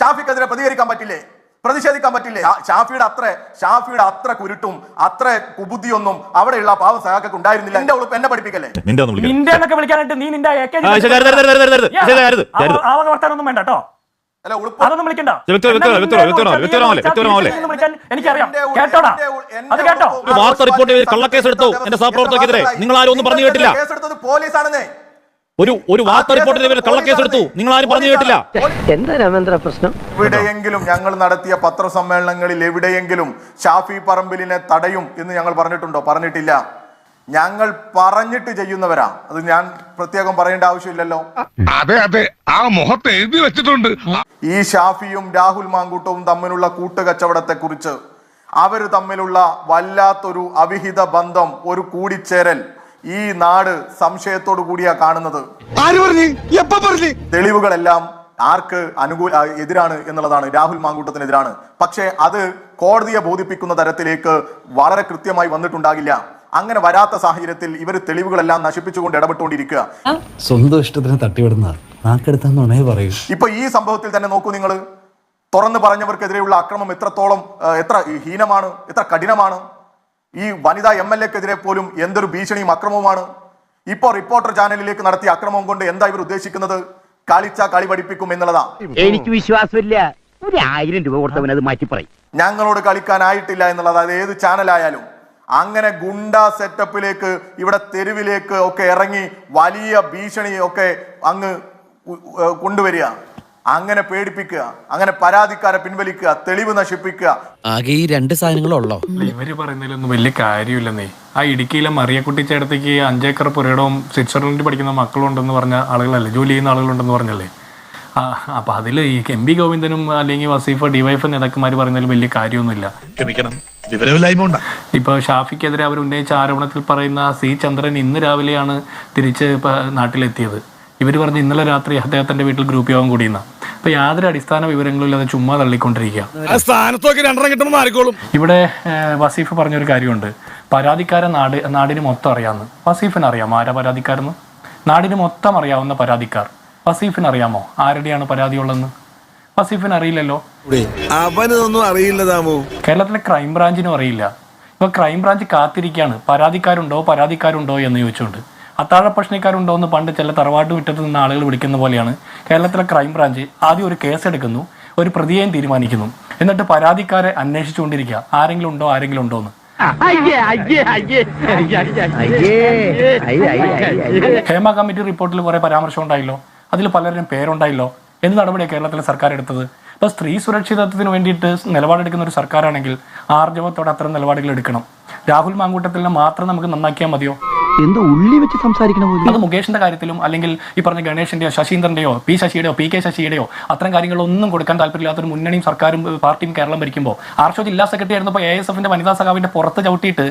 ഷാഫിക്കെതിരെ പ്രതികരിക്കാൻ പറ്റില്ലേ? പ്രതിഷേധിക്കാൻ പറ്റില്ലേ? ഷാഫിയുടെ അത്ര ഷാഫിയുടെ അത്ര കുരുട്ടും അത്ര കുബുദ്ധിയൊന്നും അവിടെയുള്ള പാവ സഹാക്കൾക്ക് ഉണ്ടായിരുന്നില്ല. എന്റെ ഉളുപ്പ് എന്നെ പഠിപ്പിക്കല്ലേ? നിന്റെ എന്നൊക്കെ വിളിക്കാനായിട്ട് നീ നിന്റെ വർത്താനൊന്നും വേണ്ട കേട്ടോ. അല്ല ഉളുപ്പ് അതൊന്നും വിളിക്കണ്ട. എനിക്കറിയാം. കേട്ടോടാ? അത് കേട്ടോ. വാർത്ത റിപ്പോർട്ട് കള്ളക്കേസ് എടുത്തു എന്റെ സഹപ്രവർത്തകർക്കെതിരെ. നിങ്ങൾ ആരും ഒന്നും പറഞ്ഞു കേട്ടില്ല. കേസെടുത്തത് പോലീസാണെന്നേ. ഒരു ഒരു വാർത്ത റിപ്പോർട്ടിന്റെ പേരിൽ കള്ളക്കേസ് എടുത്തു. നിങ്ങൾ ആരും പറഞ്ഞു കേട്ടില്ല. എന്താ രാമേന്ദ്ര പ്രശ്നം? എവിടെയെങ്കിലും ഞങ്ങൾ നടത്തിയ പത്രസമ്മേളനങ്ങളിൽ എവിടെയെങ്കിലും ഷാഫി പറമ്പിലിനെ തടയും എന്ന് ഞങ്ങൾ പറഞ്ഞിട്ടുണ്ടോ? പറഞ്ഞിട്ടില്ല. ഞങ്ങൾ പറഞ്ഞിട്ട് ചെയ്യുന്നവരാ. അത് ഞാൻ പ്രത്യേകം പറയേണ്ട ആവശ്യമില്ലല്ലോ. അതെ അതെ. ആ മുഖത്ത് എഴുതി വെച്ചിട്ടുണ്ട്. ഈ ഷാഫിയും രാഹുൽ മാങ്കൂട്ടവും തമ്മിലുള്ള കൂട്ടുകച്ചവടത്തെ കുറിച്ച് അവർ തമ്മിലുള്ള വല്ലാത്തൊരു അവിഹിത ബന്ധം ഒരു കൂടിച്ചേരൽ ഈ നാട് സംശയത്തോടു കൂടിയാ കാണുന്നത്. ആര് പറഞ്ഞു? എപ്പ പറഞ്ഞു? തെളിവുകളെല്ലാം ആർക്ക് അനുകൂല എതിരാണ് എന്നുള്ളതാണ്. രാഹുൽ മാങ്കൂട്ടത്തിനെതിരാണ്. പക്ഷേ അത് കോടതിയെ ബോധിപ്പിക്കുന്ന തരത്തിലേക്ക് വളരെ കൃത്യമായി വന്നിട്ടുണ്ടാകില്ല. അങ്ങനെ വരാത്ത സാഹചര്യത്തിൽ ഇവർ തെളിവുകളെല്ലാം നശിപ്പിച്ചുകൊണ്ട് ഇടപെട്ടുകൊണ്ടിരിക്കുക. സ്വന്തം ഇഷ്ടത്തിന് തട്ടിവിടുന്ന നാക്കെടുത്താന്നുണേ പറയൂ. ഇപ്പൊ ഈ സംഭവത്തിൽ തന്നെ നോക്കൂ നിങ്ങൾ തുറന്നു പറഞ്ഞവർക്കെതിരെയുള്ള അക്രമം എത്രത്തോളം എത്ര ഹീനമാണ് എത്ര കഠിനമാണ്. ഈ വനിതാ എം എൽ എക്കെതിരെ പോലും എന്തൊരു ഭീഷണിയും അക്രമവുമാണ്? ഇപ്പോൾ റിപ്പോർട്ടർ ചാനലിലേക്ക് നടത്തിയ അക്രമം കൊണ്ട് എന്താ ഇവർ ഉദ്ദേശിക്കുന്നത്? കളിച്ച കളി പഠിപ്പിക്കും എന്നുള്ളതാ. എനിക്ക് വിശ്വാസമില്ല. ഒരു ആയിരം രൂപ കൊടുത്തവൻ അത് മാറ്റി പറയും. ഞങ്ങളോട് കളിക്കാനായിട്ടില്ല എന്നുള്ളത് അത് ഏത് ചാനലായാലും. അങ്ങനെ ഗുണ്ട സെറ്റപ്പിലേക്ക് ഇവിടെ തെരുവിലേക്ക് ഒക്കെ ഇറങ്ങി വലിയ ഭീഷണി ഒക്കെ അങ്ങ് കൊണ്ടുവരിക. അങ്ങനെ പേടിപ്പിക്കുക അങ്ങനെ പരാതിക്കാരെ പിൻവലിക്കുക തെളിവ് നശിപ്പിക്കുക. ആകെ ഈ രണ്ട് സാധനങ്ങളുള്ളോ? ഇവർ പറയുന്നതിലൊന്നും വലിയ കാര്യമില്ലെന്നേ ആ ഇടുക്കിയിലെ മറിയക്കുട്ടി ചേട്ടത്തേക്ക് അഞ്ചേക്കർ പുരയിടവും സ്വിറ്റ്സർലൻഡിൽ പഠിക്കുന്ന മക്കളുണ്ടെന്ന് പറഞ്ഞ ആളുകളല്ലേ? ജോലി ചെയ്യുന്ന ആളുകളുണ്ടെന്ന് പറഞ്ഞല്ലേ? ആ അപ്പൊ അതിൽ ഈ എം പി ഗോവിന്ദനും അല്ലെങ്കിൽ വസീഫ ഡിവൈഫ് നേതാക്കന്മാർ പറയുന്നതിൽ വലിയ കാര്യമൊന്നുമില്ല. ക്ഷമിക്കണം. വിവരമില്ലായ്മ ഇപ്പോൾ ഷാഫിക്കെതിരെ അവർ ഉന്നയിച്ച ആരോപണത്തിൽ പറയുന്ന സി ചന്ദ്രൻ ഇന്ന് രാവിലെയാണ് തിരിച്ച് ഇപ്പൊ നാട്ടിലെത്തിയത്. ഇവർ പറഞ്ഞ് ഇന്നലെ രാത്രി അദ്ദേഹത്തിന്റെ വീട്ടിൽ ഗ്രൂപ്പ് യോഗം കൂടിയെന്ന. അപ്പൊ യാതൊരു അടിസ്ഥാന വിവരങ്ങളും ഇല്ലാതെ ചുമ്മാ തള്ളിക്കൊണ്ടിരിക്കുക സ്ഥാനത്തൊക്കെ രണ്ടെണ്ണം ഇവിടെ വസീഫ് പറഞ്ഞൊരു കാര്യമുണ്ട്. പരാതിക്കാരൻ നാട് നാടിന് മൊത്തം അറിയാമെന്ന് വസീഫിന് അറിയാമോ? ആരാ പരാതിക്കാരെന്ന്? നാടിന് മൊത്തം അറിയാവുന്ന പരാതിക്കാർ. വസീഫിന് അറിയാമോ? ആരുടെയാണ് പരാതിയുള്ളതെന്ന്? വസീഫിന് അറിയില്ലല്ലോ. അവനൊന്നും അറിയില്ല താമോ കേരളത്തിലെ ക്രൈം ബ്രാഞ്ചിനും അറിയില്ല. ഇപ്പൊ ക്രൈം ബ്രാഞ്ച് കാത്തിരിക്കുകയാണ് പരാതിക്കാരുണ്ടോ? പരാതിക്കാരുണ്ടോ എന്ന് ചോദിച്ചുകൊണ്ട് അത്താഴ പ്രശ്നക്കാരുണ്ടോ എന്ന് പണ്ട് ചില തറവാട്ട് മുറ്റത്ത് നിന്ന് ആളുകൾ വിളിക്കുന്ന പോലെയാണ്. കേരളത്തിലെ ക്രൈം ബ്രാഞ്ച് ആദ്യം ഒരു കേസ് എടുക്കുന്നു ഒരു പ്രതിയെയും തീരുമാനിക്കുന്നു. എന്നിട്ട് പരാതിക്കാരെ അന്വേഷിച്ചുകൊണ്ടിരിക്കുക ആരെങ്കിലും ഉണ്ടോ ആരെങ്കിലും ഉണ്ടോ എന്ന് അയ്യേ അയ്യേ അയ്യേ. അയ്യേ അയ്യേ അയ്യേ ഹേമ കമ്മിറ്റി റിപ്പോർട്ടിൽ കുറെ പരാമർശം ഉണ്ടായില്ലോ. അതിൽ പലരും പേരുണ്ടായില്ലോ. എന്ത് നടപടിയാണ് കേരളത്തിലെ സർക്കാർ എടുത്തത്? ഇപ്പൊ സ്ത്രീ സുരക്ഷിതത്വത്തിന് വേണ്ടിയിട്ട് നിലപാടെടുക്കുന്ന ഒരു സർക്കാരാണെങ്കിൽ ആർജവത്തോടെ അത്തരം നിലപാടുകൾ എടുക്കണം. രാഹുൽ മാങ്കൂട്ടത്തിൽ മാത്രം നമുക്ക് നന്നാക്കിയാൽ മതിയോ? എന്തോ ഉള്ളി വെച്ച് സംസാരിക്കണ പോലെ. അത് മുകേഷിന്റെ കാര്യത്തിലും അല്ലെങ്കിൽ ഈ പറഞ്ഞ ഗണേഷിന്റെയോ ശശീന്ദ്രന്റെയോ പി ശശിയുടെയോ പി കെ ശശിയുടെയോ അത്തരം കാര്യങ്ങളൊന്നും കൊടുക്കാൻ താല്പര്യമില്ലാത്തൊരു മുന്നണിയും സർക്കാരും പാർട്ടിയും കേരളം ഭരിക്കുമ്പോൾ ആർഷോ ജില്ലാ സെക്രട്ടറി ആയിരുന്നപ്പോൾ എ എസ് എഫിന്റെ വനിതാ സഖാവിന്റെ പുറത്ത് ചവിട്ടിയിട്ട്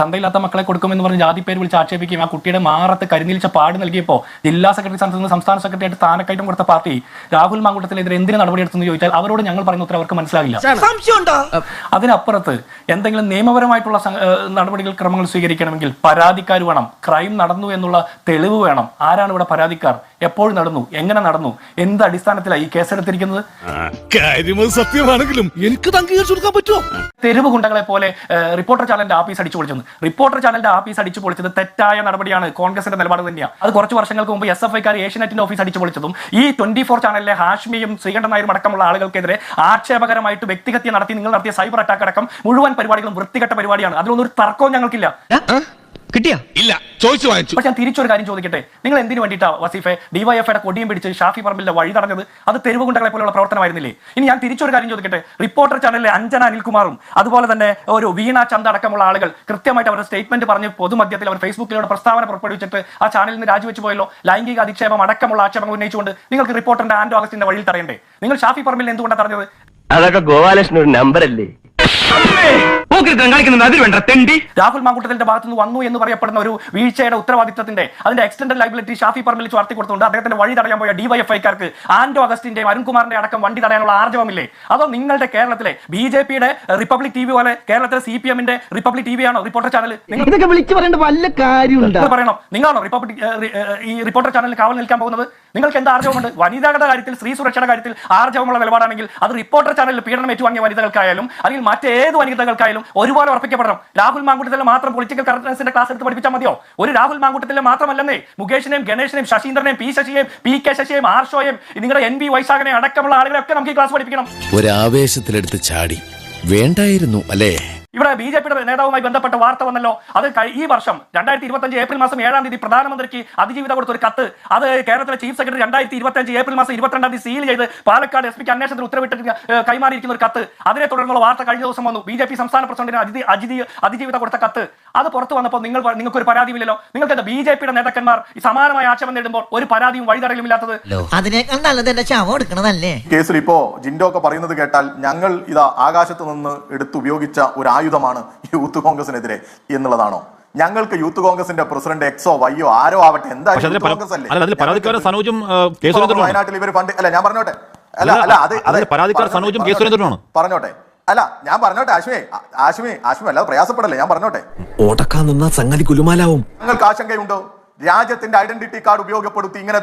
തന്തയില്ലാത്ത മക്കളെ കൊടുക്കുമെന്ന് പറഞ്ഞ് ജാതി പേര് വിളിച്ച് ആക്ഷേപിക്കുകയും ആ കുട്ടിയുടെ മാറത്ത് കരിനീലിച്ച പാട് നൽകിയപ്പോൾ ജില്ലാ സെക്രട്ടറി സ്ഥാനത്ത് നിന്ന് സംസ്ഥാന സെക്രട്ടറി ആയിട്ട് സ്ഥാനക്കയറ്റം കൊടുത്ത പാർട്ടി രാഹുൽ മാങ്കൂട്ടത്തിനെതിരെ നടപടി നടപടിയെടുത്തെന്ന് ചോദിച്ചാൽ അവരോട് ഞങ്ങൾ പറയുന്ന ഉത്തരം അവർക്ക് മനസ്സിലാകില്ല അതിനപ്പുറത്ത് എന്തെങ്കിലും നിയമപരമായിട്ടുള്ള നടപടികൾ ക്രമങ്ങൾ സ്വീകരിക്കണമെങ്കിൽ പരാതിക്കാർ വേണം ക്രൈം നടന്നു എന്നുള്ള തെളിവ് വേണം. ആരാണ് ഇവിടെ പരാതിക്കാർ? എപ്പോൾ നടന്നു? എങ്ങനെ നടന്നു? എന്ത് അടിസ്ഥാനത്തിലാണ് ഈ കേസെടുത്തിരിക്കുന്നത്? സത്യമാണെങ്കിലും എനിക്ക് കൊടുക്കാൻ പറ്റുമോ? തെരുവ് ഗുണ്ടകളെ പോലെ റിപ്പോർട്ടർ ചാനലിന്റെ ആഫീസ് അടിച്ചു പൊളിച്ചത്. റിപ്പോർട്ടർ ചാനലിന്റെ ആഫീസ് അടിച്ചു പൊളിച്ചത് തെറ്റായ നടപടിയാണ് കോൺഗ്രസിന്റെ നിലപാട് തന്നെയാണ് അത് കുറച്ച് വർഷങ്ങൾക്ക് മുമ്പ് എസ് എഫ് ഐക്കാർ ഏഷ്യനെറ്റിന്റെ ഓഫീസ് അടിച്ചു പൊളിച്ചതും ഈ ട്വന്റി ഫോർ ചാനലിലെ ഹാഷ്മിയും ശ്രീകണ്ഠൻ നായരും അടക്കമുള്ള ആളുകൾക്കെതിരെ ആക്ഷേപകരമായിട്ട് വ്യക്തിഹത്യ നടത്തി നിങ്ങൾ നടത്തിയ സൈബർ അറ്റാക്ക് അടക്കം മുഴുവൻ പരിപാടികളും വൃത്തികെട്ട പരിപാടിയാണ്. അതിലൊന്നും ഒരു തർക്കവും ഞങ്ങൾക്കില്ല. കിട്ടിയാ? ഇല്ല ചോദിച്ചു വാങ്ങിച്ചു. പക്ഷെ ഞാൻ തിരിച്ചൊരു കാര്യം ചോദിക്കട്ടെ? നിങ്ങൾ എന്തിനു വേണ്ടിയിട്ടാ വസീഫെ ഡിവൈഎഫ്ഐയുടെ കൊടിയും പിടിച്ച് ഷാഫി പറമ്പിലെ വഴി തടഞ്ഞത്? അത് തെരുവ് ഗുണ്ടകളെ പോലെയുള്ള പ്രവർത്തനമായിരുന്നില്ലേ? ഇനി ഞാൻ തിരിച്ചൊരു കാര്യം ചോദിക്കട്ടെ? റിപ്പോർട്ടർ ചാനലിലെ അഞ്ജന അനിൽകുമാറും അതുപോലെ തന്നെ ഒരു വീണ ചന്ത അടക്കമുള്ള ആളുകൾ കൃത്യമായിട്ട് അവരുടെ സ്റ്റേറ്റ്മെന്റ് പറഞ്ഞ് പൊതുമധ്യത്തിൽ അവർ ഫേസ്ബുക്കിലൂടെ പ്രസ്താവന പുറപ്പെടുവിച്ചിട്ട് ആ ചാനലിൽ നിന്ന് രാജിവെച്ച് പോയല്ലോ. ലൈംഗിക അധിക്ഷേപം അടക്കമുള്ള ആക്ഷേപങ്ങൾ ഉന്നയിച്ചുകൊണ്ട് നിങ്ങൾക്ക് റിപ്പോർട്ടറിന്റെ ആൻഡോ അഗസ്റ്റിന്റെ വഴിയിൽ തടയണ്ടേ നിങ്ങൾ ഷാഫി പറമ്പിൽ എന്തുകൊണ്ടാണ് തടഞ്ഞത്? അതൊക്കെ ഗോപാലകൃഷ്ണൻ ഒരു നമ്പർ അല്ലേ? കളിക്കുന്നത് അതിൽ വേണ്ട തെണ്ടി. രാഹുൽ മാങ്കുട്ടത്തിന്റെ ഭാഗത്തു നിന്ന് വന്നു എന്ന് പറയപ്പെടുന്ന ഒരു വീഴ്ചയുടെ ഉത്തരവാദിത്തത്തിന്റെ അതിന്റെ എക്സ്റ്റൻഡ് ലൈബിലിറ്റി ഷാഫി പറമ്പിൽ ചുവർത്തി കൊടുത്തുകൊണ്ട് അദ്ദേഹത്തിന്റെ വഴി തടയാൻ പോയ ഡിവൈഎഫ്ഐക്കാർക്ക് ആന്റോ അഗസ്റ്റിന്റെയും അരുൺകുമാറിന്റെ അടക്കം വണ്ടി തടയാനുള്ള ആർജവമില്ലേ? അതോ നിങ്ങളുടെ കേരളത്തിലെ ബി ജെ പിയുടെ റിപ്പബ്ലിക് ടി വി പോലെ കേരളത്തിലെ സി പി എമ്മിന്റെ റിപ്പബ്ലിക് ടി വി ആണോ? റിപ്പോർട്ടർ ചാനൽ നിങ്ങൾ ഇതൊക്കെ വിളിച്ചു പറയേണ്ട വല്ല കാര്യമുണ്ടോ. പറയണം. നിങ്ങളാണോ റിപ്പബ്ലിക് ഈ റിപ്പോർട്ടർ ചാനലിൽ കാവൽ നിൽക്കാൻ പോകുന്നത്? നിങ്ങൾക്ക് എന്ത് ആർജവമുണ്ട്? വനിതകളുടെ കാര്യത്തിൽ സ്ത്രീ സുരക്ഷയുടെ കാര്യത്തിൽ ആർജവമുള്ള നിലപാടാണെങ്കിൽ അത് റിപ്പോർട്ടർ ചാനലിൽ പീഡനം ഏറ്റുവാങ്ങിയ വനിതകൾക്കായാലും അല്ലെങ്കിൽ മറ്റേത് വനിതകൾക്കായാലും ഒരുപോലെ ഉറപ്പിക്കപ്പെടണം. രാഹുൽ മാങ്കുട്ടത്തിലെ മാത്രം പൊളിറ്റിക്കൽ കറക്റ്റ്നസിന്റെ ക്ലാസ് എടുത്ത് പഠിപ്പിച്ചാൽ മതിയോ? ഒരു രാഹുൽ മാങ്കുട്ടത്തിലെ മാത്രമല്ലെന്നേ മുകേഷിനെയും ഗണേഷിനെയും ശശീന്ദ്രനെയും പി ശശിയെയും പി കെ ശശിയെയും ആർഷോയും നിങ്ങളുടെ എൻ ബി വൈശാഖനെ അടക്കമുള്ള ആളുകളെ ഒക്കെ നമുക്ക് ഈ ക്ലാസ് പഠിപ്പിക്കണം. ഒരു ആവേശത്തിലെടുത്ത് ചാടി. വേണ്ടായിരുന്നു അല്ലേ? ഇവിടെ ബി ജെ പിയുടെ നേതാവുമായി ബന്ധപ്പെട്ട വാർത്ത വന്നല്ലോ. അത് ഈ വർഷം രണ്ടായിരത്തി ഇരുപത്തഞ്ച് ഏപ്രിൽ മാസം ഏഴാം തീയതി പ്രധാനമന്ത്രിക്ക് അതിജീവിത കൊടുത്ത ഒരു കത്ത്. അത് കേരളത്തിലെ ചീഫ് സെക്രട്ടറി രണ്ടായിരത്തി ഇരുപത്തഞ്ച് ഏപ്രിൽ മാസം ഇരുപത്തിരണ്ടാം തീയതി സീൽ ചെയ്ത് പാലക്കാട് എസ് പിക്ക് അന്വേഷണത്തിന് ഉത്തരവിട്ട് കൈമാറിയിരിക്കുന്ന ഒരു കത്ത്. അതിനെ തുടർന്നുള്ള വാർത്ത കഴിഞ്ഞ ദിവസം വന്നു. ബി ജെ പി സംസ്ഥാന പ്രസിഡന്റിന് അതിഥി അജിതി അതിജീവിത കൊടുത്ത കത്ത്. അത് പുറത്തു വന്നപ്പോൾ നിങ്ങൾ നിങ്ങൾക്ക് ഒരു പരാതിയുമില്ലല്ലോ. നിങ്ങൾക്ക് എന്താ ബി ജെ പിയുടെ നേതാക്കന്മാർ ഈ സമാനമായ ആക്ഷേപം നേടുമ്പോൾ ഒരു പരാതിയും വഴിതടയിലും ഇല്ലാത്തത് അതിനേക്കാൾ നല്ലത് എന്റെ ശവം എടുക്കണതല്ലേ കേസിൽ ഇപ്പോ ജിൻഡോ ഒക്കെ പറയുന്നത് കേട്ടാൽ ഞങ്ങൾ ഇത് ആകാശത്ത് നിന്ന് എടുത്ത് ഉപയോഗിച്ച ഒരു ആയുധമാണ് യൂത്ത് കോൺഗ്രസിനെതിരെ എന്നുള്ളതാണോ? ഞങ്ങൾക്ക് യൂത്ത് കോൺഗ്രസിന്റെ പ്രസിഡന്റ് എക്സോ വൈയോ ആരോ ആവട്ടെ എന്തായാലും കോൺഗ്രസ് അല്ലേ? സനോജും വയനാട്ടിൽ ഇവർ പണ്ട് അല്ല ഞാൻ പറഞ്ഞോട്ടെ. അല്ല അല്ല, അത് പരാതിക്കാർ പറഞ്ഞോട്ടെ, സനോജും പറഞ്ഞോട്ടെ. അല്ല ഞാൻ പറഞ്ഞോട്ടെ ആശ്മി ആശ്മി ആശ്മി അല്ലാതെ പ്രയാസപ്പെടല്ലേ ഞാൻ പറഞ്ഞോട്ടെ. ഓടക്കാൻ നിന്നാ സംഗതി കുലുമാലാവും. നിങ്ങൾക്ക് ആശങ്കയുണ്ടോ? രാജ്യത്തിന്റെ ഐഡന്റിറ്റി കാർഡ് ഉപയോഗപ്പെടുത്തി ഇങ്ങനെ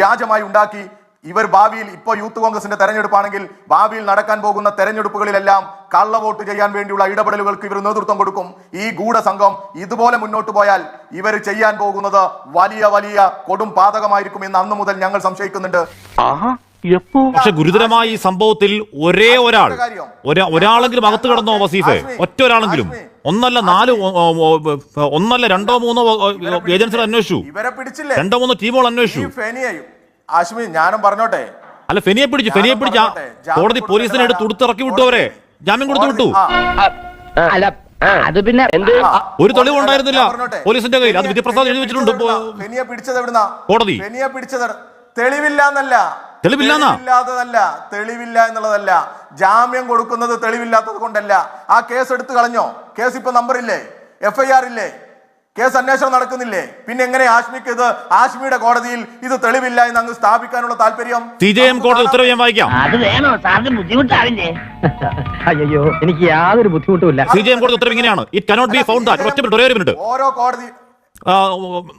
വ്യാജമായി ഉണ്ടാക്കി ഇവർ ഭാവിയിൽ ഇപ്പോൾ യൂത്ത് കോൺഗ്രസിന്റെ തെരഞ്ഞെടുപ്പാണെങ്കിൽ ഭാവിയിൽ നടക്കാൻ പോകുന്ന തെരഞ്ഞെടുപ്പുകളിലെല്ലാം കള്ളവോട്ട് ചെയ്യാൻ വേണ്ടിയുള്ള ഇടപെടലുകൾക്ക് ഇവർ നേതൃത്വം കൊടുക്കും. ഈ ഗൂഢസംഘം ഇതുപോലെ മുന്നോട്ട് പോയാൽ ഇവർ ചെയ്യാൻ പോകുന്നത് വലിയ വലിയ കൊടും പാതകമായിരിക്കും എന്ന് അന്നു മുതൽ ഞങ്ങൾ സംശയിക്കുന്നുണ്ട്. പക്ഷെ ഗുരുതരമായ ഈ സംഭവത്തിൽ ഒരേ ഒരാൾ ഒരാ- ഒരാളെങ്കിലും അകത്ത് കിടന്നോ വസീഫെ? ഒറ്റ ഒരാളെങ്കിലും. ഒന്നല്ല നാല് ഒന്നല്ല രണ്ടോ മൂന്നോ ഏജൻസികൾ അന്വേഷിച്ചു. ഇവരെ പിടിച്ചില്ലേ? രണ്ടോ മൂന്നോ ടീമുകൾ ഈ അന്വേഷിച്ചു. ആശ്മി ഞാനും പറഞ്ഞോട്ടെ. അല്ല ഫെനിയെ പിടിച്ചു ഫെനിയെ പിടിച്ചാ. കോടതി പോലീസിനെ എടുത്ത്. ഉടുത്തിറക്കി വിട്ടു അവരെ. ജാമ്യം കൊടുത്തു വിട്ടു. അല്ല അത് പിന്നെ എന്ത്? ഒരു തെളിവ് ഉണ്ടായിരുന്നില്ല പോലീസിന്റെ കയ്യിൽ. അത് വിദ്യപ്രസാദ് വിധിപ്രസാദ് എഴുതി വെച്ചിട്ടുണ്ട് പിടിച്ചത് എവിടുന്നാ? ഫെനിയെ പിടിച്ചത് എവിടുന്നാ കോടതി. ഫെനിയെ പിടിച്ചത് തെളിവില്ല എന്നല്ല തെളിവില്ലാത്തതല്ല. തെളിവില്ല എന്നുള്ളതല്ല. ജാമ്യം കൊടുക്കുന്നത് തെളിവില്ലാത്തത് കൊണ്ടല്ല. ആ കേസ് എടുത്തു കളഞ്ഞോ? കേസ് ഇപ്പൊ നമ്പർ ഇല്ലേ? എഫ്ഐആർ ഇല്ലേ? കേസ് അന്വേഷണം നടക്കുന്നില്ലേ? പിന്നെ എങ്ങനെ ആശ്മിക്ക് ഇത് ആശ്മിയുടെ കോടതിയിൽ ഇത് തെളിവില്ല എന്ന് അങ്ങ് സ്ഥാപിക്കാനുള്ള താല്പര്യം? സി ജെ എം കോടതി ഉത്തരവ് ഞാൻ വായിക്കാം. അത് വേണോ? സാറിന് ബുദ്ധിമുട്ടാവില്ലേ? അയ്യോ എനിക്ക് യാതൊരു ബുദ്ധിമുട്ടുമില്ല. സി ജെ എം കോടതി ഉത്തരവ് ഇങ്ങനെയാണ്. ഇറ്റ് കനോട്ട് ബി ഫൗണ്ട് ഒറ്റ മിനിറ്റ് ഒരേ ഒരു മിനിറ്റ്. ഓരോ കോടതി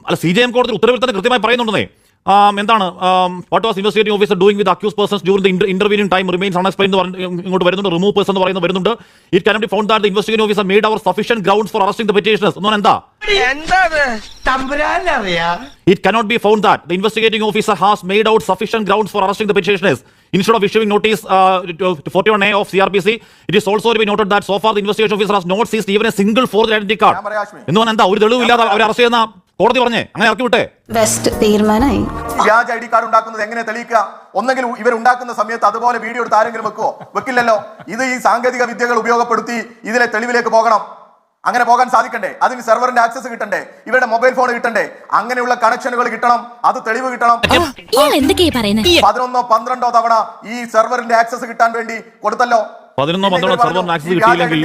അല്ല സി ജെ എം കോടതി ഉത്തരവിൽ തന്നെ കൃത്യമായി പറയുന്നുണ്ടെന്നേ. എന്താണ്? What was investigating officer doing with accused persons during the interviewing time remains unexplained ഇങ്ങോട്ട് വരുന്നുണ്ട്. റിമൂവ് പേഴ്സൺ എന്ന് പറയുന്നത് വരുന്നുണ്ട്. It can be found that the investigating officer made our sufficient grounds for arresting the petitioners എന്ന് എന്താ? It cannot be found that the investigating officer has made out sufficient grounds for arresting the petitioners. Instead of issuing notice uh, to to 41A of CRPC, it is also to be noted that so far the investigation officer has not seized even a single forged identity card. ഞാൻ എന്ന് പറഞ്ഞാൽ എന്താ? ഒരു തെളിവില്ലാതെ അവർ arrest ചെയ്യുന്ന കോടതി പറഞ്ഞേ അങ്ങനെ ഇറക്കി വിട്ടേ. ബെസ്റ്റ് തീരുമാനമായി. വ്യാജ ഐ ഡി കാർഡ് ഉണ്ടാക്കുന്നത് എങ്ങനെ തെളിയിക്കുക? ഒന്നെങ്കിൽ ഇവർ ഉണ്ടാക്കുന്ന സമയത്ത് അതുപോലെ വീഡിയോ എടുത്ത് ആരെങ്കിലും വെക്കുവോ? വെക്കില്ലല്ലോ. ഇത് ഈ സാങ്കേതിക വിദ്യകൾ ഉപയോഗപ്പെടുത്തി ഇതിലെ തെളിവിലേക്ക് പോകണം. അങ്ങനെ പോകാൻ സാധിക്കണ്ടേ? അതിന് സെർവറിന്റെ ആക്സസ് കിട്ടണ്ടേ? ഇവരുടെ മൊബൈൽ ഫോൺ കിട്ടണ്ടേ? അങ്ങനെയുള്ള കണക്ഷനുകൾ കിട്ടണം. അത് തെളിവ് കിട്ടണം. പതിനൊന്നോ പന്ത്രണ്ടോ തവണ ഈ സെർവറിന്റെ ആക്സസ് കിട്ടാൻ വേണ്ടി കൊടുത്തല്ലോ. പതിനൊന്നോ പന്ത്രണ്ടോ സെർവർ ആക്സസ് കിട്ടിയില്ലെങ്കിൽ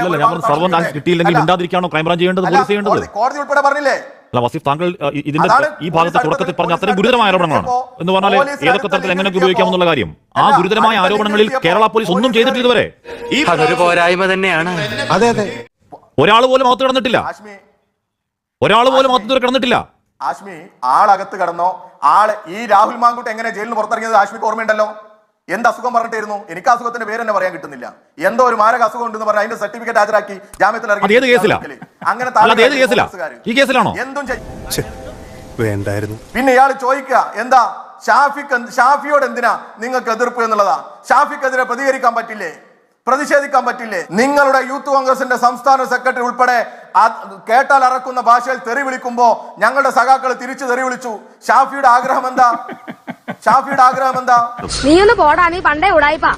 അല്ല ഞാൻ പറഞ്ഞു ആക്സസ് കിട്ടിയില്ലെങ്കിൽ. മിണ്ടാതിരിക്കാണോ ക്രൈംബ്രാഞ്ച് ചെയ്യേണ്ടത് പോലീസ് ചെയ്യേണ്ടത്? കോടതി- ഉൾപ്പെടെ പറഞ്ഞില്ലേ? അല്ല വസീഫ് താങ്കൾ ഇതിന്റെ ഈ ഭാഗത്തെ തുടക്കത്തിൽ പറഞ്ഞ അത്രയും ഗുരുതരമായ ആരോപണങ്ങളാണ് എന്ന് പറഞ്ഞാൽ ഏതൊക്കെ തരത്തിൽ എങ്ങനെയൊക്കെ ഉപയോഗിക്കാമെന്നുള്ള കാര്യം? ആ ഗുരുതരമായ ആരോപണങ്ങളിൽ കേരള പോലീസ് ഒന്നും ചെയ്തിട്ടില്ല ഇതുവരെ. അതൊരു പോരായ്മ തന്നെയാണ്. അതെ അതെ. ഒരാൾ പോലും അകത്ത് കിടന്നിട്ടില്ല. ഒരാൾ പോലും അകത്ത് കിടന്നിട്ടില്ല. ആശ്മി ആളകത്ത് കടന്നോ? ആൾ ഈ രാഹുൽ മാങ്കുട്ട് എങ്ങനെ ജയിലിൽ പുറത്തിറങ്ങിയത് ആശ്മിക്ക് ഓർമ്മയുണ്ടല്ലോ? എന്ത് അസുഖം പറഞ്ഞിട്ടായിരുന്നു? എനിക്ക് അസുഖത്തിന്റെ പേര് തന്നെ പറയാൻ കിട്ടുന്നില്ല. എന്തോ ഒരു മാരക അസുഖം ഉണ്ടെന്ന് പറഞ്ഞ അതിന്റെ സർട്ടിഫിക്കറ്റ് ഹാജരാക്കി ജാമ്യത്തിൽ അത് ഏത് കേസിലാ? അങ്ങനെ? എന്തും വേണ്ടായിരുന്നു. പിന്നെ ഇയാൾ ചോദിക്കുക എന്താ? ഷാഫിക്ക് ഷാഫിയോട് എന്തിനാ നിങ്ങൾക്ക് എതിർപ്പ് എന്നുള്ളതാ? ഷാഫിക്കെതിരെ പ്രതികരിക്കാൻ പറ്റില്ലേ? പ്രതിഷേധിക്കാൻ പറ്റില്ലേ? നിങ്ങളുടെ യൂത്ത് കോൺഗ്രസിന്റെ സംസ്ഥാന സെക്രട്ടറി ഉൾപ്പെടെ കേട്ടാൽ അറക്കുന്ന ഭാഷയിൽ തെറി വിളിക്കുമ്പോ ഞങ്ങളുടെ സഖാക്കൾ തിരിച്ചു തെറി വിളിച്ചു. ഷാഫിയുടെ ആഗ്രഹം എന്താ? ഷാഫിയുടെ ആഗ്രഹം എന്താ? നീ ഒന്ന് പോടാ നീ പണ്ടേ ഉടായിപ്പാ.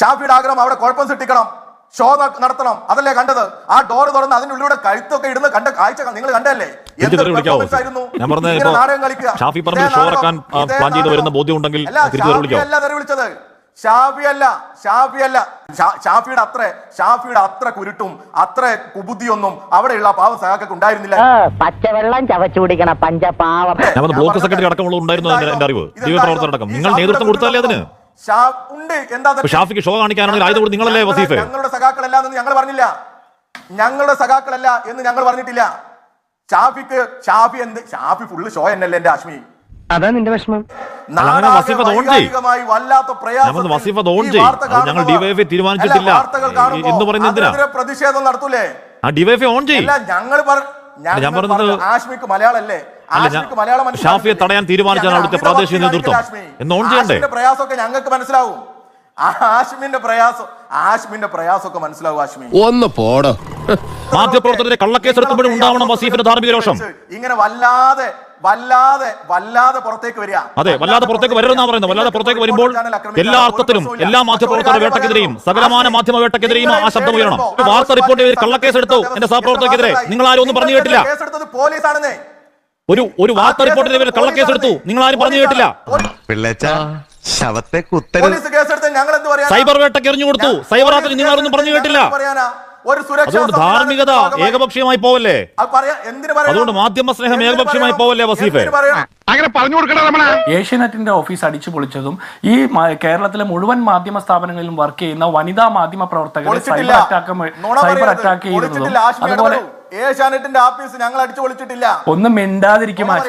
ഷാഫിയുടെ ആഗ്രഹം അവിടെ കുഴപ്പം സൃഷ്ടിക്കണം ഷോ നടത്തണം. അതല്ലേ കണ്ടത്? ആ ഡോർ തുറന്ന് അതിനുള്ളിലൂടെ കഴുത്തൊക്കെ ഇടുന്ന കണ്ട കാഴ്ച നിങ്ങൾ കണ്ടല്ലേ നാടകം കളിക്കുക. ഷാഫി പറഞ്ഞു ഇതേ ഷോ നാടകം, ഇറക്കാൻ, ആ, പ്ലാൻ ചെയ്ത് വരുന്ന ബോധ്യം ഉണ്ടെങ്കിൽ അല്ല, തെറി ഷാഫി അല്ല തെറി വിളിച്ചത്. ഷാഫി അല്ല ഷാഫി അല്ല. ഷാഫിയുടെ അത്ര ഷാഫിയുടെ അത്ര കുരുട്ടും അത്ര കുബുദ്ധിയൊന്നും അവിടെയുള്ള പാവ സഹാക്കൾക്ക് ഉണ്ടായിരുന്നില്ല. പച്ചവെള്ളം ചവച്ചു കുടിക്കണ പഞ്ചപാവം. ബ്ലോക്ക് സെക്രട്ടറി അടക്കമുള്ള ഉണ്ടായിരുന്നു എന്റെ- അറിവ്? അടക്കം നിങ്ങൾ നേതൃത്വം കൊടുത്താലേ അതിന്? ഷാ- ഉണ്ട്. എന്താ ഷാഫിക്ക് ഷോ കാണിക്കാനാണെങ്കിൽ ആയത് കൂടി നിങ്ങളല്ലേ ഞങ്ങളുടെ- വസീഫെ? ഞങ്ങളുടെ സഖാക്കളല്ല എന്ന് ഞങ്ങൾ പറഞ്ഞില്ല. ഞങ്ങളുടെ സഖാക്കളല്ല എന്ന് ഞങ്ങൾ പറഞ്ഞിട്ടില്ല. ഷാഫിക്ക് ഷാഫി എന്ത്? ഷാഫി ഫുള്ള് ഷോ എന്നല്ലേ എന്റെ ആശ്മി. അതാ നിന്റെ വിഷമം. ഞങ്ങൾ കാണുമ്പോൾ- തീരുമാനിച്ചിട്ടില്ല. എന്ന് പറയുന്നത് എന്തിനാ? പ്രതിഷേധം നടത്തൂലേ? ആ ഡിവൈഫൈ ഓൺ ചെയ്യും. ഞങ്ങൾ ഞാൻ പറഞ്ഞത് ആശ്മിക്ക് മലയാളല്ലേ? ഷാഫിയെ തടയാൻ തീരുമാനിച്ചാണ് അവിടുത്തെ പ്രാദേശിക നേതൃത്വം. എന്ന് ഓൺ ചെയ്യണ്ടേ? ആശ്മിന്റെ പ്രയാസമൊക്കെ ഞങ്ങൾക്ക് മനസ്സിലാവും. ആ ആശ്മിന്റെ പ്രയാസം ആശ്മിന്റെ പ്രയാസമൊക്കെ മനസ്സിലാവും ആശ്മി. ഒന്ന് പോടോ. മാധ്യമപ്രവർത്തകരെ കള്ളക്കേസ് എടുക്കുമ്പോഴും ഉണ്ടാവണം വസീഫിന്റെ ധാർമ്മിക രോഷം. ഇങ്ങനെ വല്ലാതെ വല്ലാതെ വല്ലാതെ പുറത്തേക്ക് വരിക. അതെ വല്ലാതെ പുറത്തേക്ക് വരരുതെന്നാ പറയുന്നത്. വല്ലാതെ പുറത്തേക്ക് വരുമ്പോൾ എല്ലാ അർത്ഥത്തിലും എല്ലാ മാധ്യമപ്രവർത്തകരുടെ വേട്ടക്കെതിരെയും സകലമാന മാധ്യമ വേട്ടക്കെതിരെയും ആ ശബ്ദം ഉയരണം. വാർത്ത റിപ്പോർട്ട് ചെയ്ത് കള്ളക്കേസ് എടുത്തു എന്റെ സഹപ്രവർത്തകർക്കെതിരെ നിങ്ങൾ ആരും ഒന്നും പറഞ്ഞു കേട്ടില്ല. പോലീസാണെന്നേ. ഒരു ഒരു വാർത്ത റിപ്പോർട്ടിന്റെ പേരിൽ കള്ളക്കേസ് എടുത്തു. നിങ്ങൾ ആരും പറഞ്ഞു കേട്ടില്ല. ശവത്തെ കുത്തരുത് സൈബർ വേട്ടക്ക് എറിഞ്ഞു കൊടുത്തു. സൈബർ ആക്രമണം നിങ്ങൾ ആരൊന്നും പറഞ്ഞു കേട്ടില്ല. ഒരു സുരക്ഷാ അതുകൊണ്ട് ധാർമ്മികത ഏകപക്ഷീയമായി പോവല്ലേ? അത് പറയാ എന്തിനു പറയാ? അതുകൊണ്ട് മാധ്യമ സ്നേഹം ഏകപക്ഷീയമായി പോവല്ലേ വസീഫെ? അങ്ങനെ പറഞ്ഞു കൊടുക്കണം ഏഷ്യനെറ്റിന്റെ ഏഷ്യാനെറ്റിന്റെ ഓഫീസ് അടിച്ചു പൊളിച്ചതും ഈ കേരളത്തിലെ മുഴുവൻ മാധ്യമ സ്ഥാപനങ്ങളിലും വർക്ക് ചെയ്യുന്ന വനിതാ മാധ്യമ പ്രവർത്തകരെ സൈബർ അറ്റാക്ക് സൈബർ അറ്റാക്ക് ചെയ്യുന്നതും അതുപോലെ ഏഷ്യാനെറ്റിന്റെ ഓഫീസ് ഞങ്ങൾ അടിച്ചു പൊളിച്ചിട്ടില്ല. ഒന്നും മിണ്ടാതിരിക്കും നുണ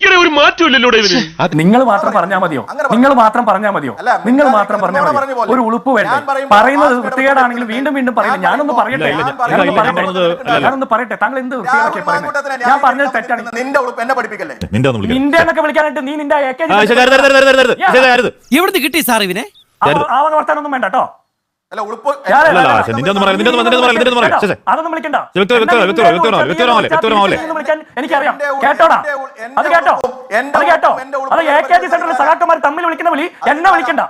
പറയരുത്. ഒരു മാറ്റമില്ലല്ലോ ഇവർ നിങ്ങൾ മാത്രം പറഞ്ഞാൽ മതിയോ? നിങ്ങൾ മാത്രം പറഞ്ഞാൽ മതിയോ? നിങ്ങൾ മാത്രം പറഞ്ഞാൽ മതിയോ? പറഞ്ഞ ഒരു ഉളുപ്പ് വേണ്ട? പറയുന്നത് വൃത്തികേടാണെങ്കിൽ വീണ്ടും വീണ്ടും പറയില്ല ഞാൻ ഞാനൊന്ന് പറയട്ടെ. ഞാനൊന്ന് പറയട്ടെ. താങ്കൾ എന്ത് വൃത്തികേടൊക്കെ പറയുന്നത് ഞാൻ പറഞ്ഞത് തെറ്റാണ്. നിന്റെ ഉളുപ്പ് എന്നെ പഠിപ്പിക്കല്ലേ? നിന്റെ നിന്റെ എന്നൊക്കെ വിളിക്കാനായിട്ട് നീ നിന്റെ. എവിടുന്ന് കിട്ടി സാർ ഇവനെ? ആവക വർത്താനൊന്നും വേണ്ട കേട്ടോ. അല്ല ഉളുപ്പ്. അതൊന്നും വിളിക്കണ്ട എനിക്കറിയാം കേട്ടോടാ അത് കേട്ടോ ഉളുപ്പും, എന്റെ അത് കേട്ടോ. ഉളുപ്പും, എന്റെ അത് എ കെ ജി സെന്ററിലെ സഖാക്കന്മാർ തമ്മിൽ വിളിക്കുന്ന വിളി എന്നെ വിളിക്കണ്ട.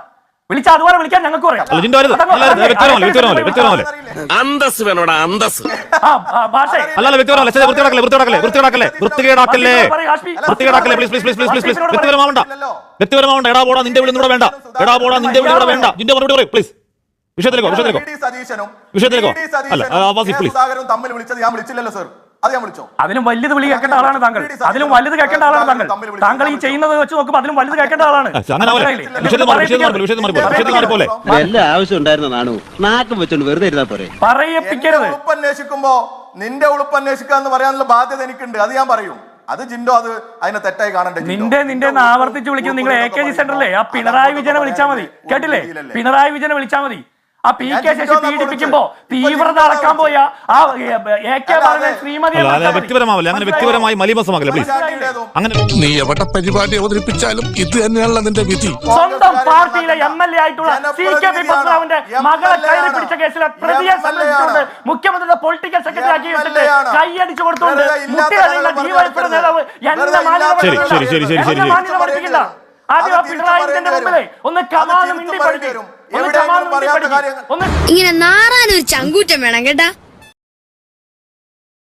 അതുപോലെ വിളിക്കാൻ ഞങ്ങൾക്കും. അന്തസ് വേണോടാ അന്തസ്. അല്ലല്ല വ്യക്തിപരമല്ല ശരി, വൃത്തികേടാക്കല്ലേ വൃത്തികേടാക്കല്ലേ വൃത്തികേടാക്കല്ലേ വൃത്തികേടാക്കല്ലേ വൃത്തികേടാക്കല്ലേ please please please please please please വ്യക്തിപരമാവണ്ട വ്യക്തിപരമാവണ്ട എടാ പോടാ നിന്റെ വിളി ഇവിടെ വേണ്ട എടാ പോടാ നിന്റെ വിളി ഇവിടെ വേണ്ട. നിന്റെ മറുപടി പറയും പ്ലീസ് വിഷയത്തിലേക്കോ വിഷയത്തിലേക്കോ വിഷയത്തിലേക്കോ? അല്ല, ആ, വാസി, പ്ലീസ് തമ്മിൽ വിളിച്ചത് ഞാൻ വിളിച്ചില്ലല്ലോ സർ അത് ഞാൻ വിളിച്ചോ? അതിലും വലുത് വിളി കേൾക്കേണ്ട ആളാണ് താങ്കൾ. അതിലും വലുത് കേൾക്കേണ്ട ആളാണ് താങ്കൾ. താങ്കൾ ഈ ചെയ്യുന്നത് വെച്ച് നോക്കുമ്പോൾ അതിലും വലുത് കേൾക്കേണ്ട ആളാണ്. എല്ലാ ആവശ്യം ഉണ്ടായിരുന്ന നാണു? നാക്കും വെച്ചോണ്ട് വെറുതെ ഇരുന്നാ പോരെ. പറയിപ്പിക്കരുത്. ഉളുപ്പ് നിന്റെ ഉളുപ്പന്വേഷിക്കുക എന്ന് പറയാനുള്ള ബാധ്യത എനിക്കുണ്ട്. അത് ഞാൻ പറയും. അത് ജിൻഡോ അത് അതിനെ തെറ്റായി കാണണ്ടേ. നിന്റെ നിന്റെ ആവർത്തിച്ച് വിളിക്കുന്നത് നിങ്ങൾ എ കെ ജി സെന്ററിലെ? ആ പിണറായി വിജയനെ വിളിച്ചാൽ മതി. കേട്ടില്ലേ? പിണറായി വിജയനെ വിളിച്ചാൽ മതി. ആ പി കെ ശശി പീഡിപ്പിക്കുമ്പോ തീവ്രത അളക്കാൻ പോയ ആ എ കെ ബാലൻ ശ്രീമതി. വ്യക്തിപരമാവില്ല. അങ്ങനെ വ്യക്തിപരമായി മലീമസമാകില്ല പ്ലീസ് അങ്ങനെ നീ എവിടെ പരിപാടി അവതരിപ്പിച്ചാലും ഇത് തന്നെയാണല്ലോ നിന്റെ വിധി. സ്വന്തം പാർട്ടിയിലെ എം എൽ എ ആയിട്ടുള്ള സി കെ പി പത്മാവിന്റെ മകളെ കയറി പിടിച്ച കേസിലെ പ്രതിയെ സംബന്ധിച്ചുകൊണ്ട് മുഖ്യമന്ത്രിയുടെ പൊളിറ്റിക്കൽ സെക്രട്ടറി ആക്കി വെച്ചിട്ട് കൈയടിച്ചു കൊടുത്തുകൊണ്ട് മുട്ടിയുള്ള ഡിവൈഎഫിയുടെ നേതാവ് എന്റെ മാന്യത പഠിപ്പിക്കില്ല ആദ്യം ആ പിണറായി മുമ്പിലേ ഒന്ന് കമാലും ഇന്ത്യ പഠിക്കും ഇങ്ങനെ നാറാനൊരു ചങ്കൂറ്റം വേണം കേട്ടാ.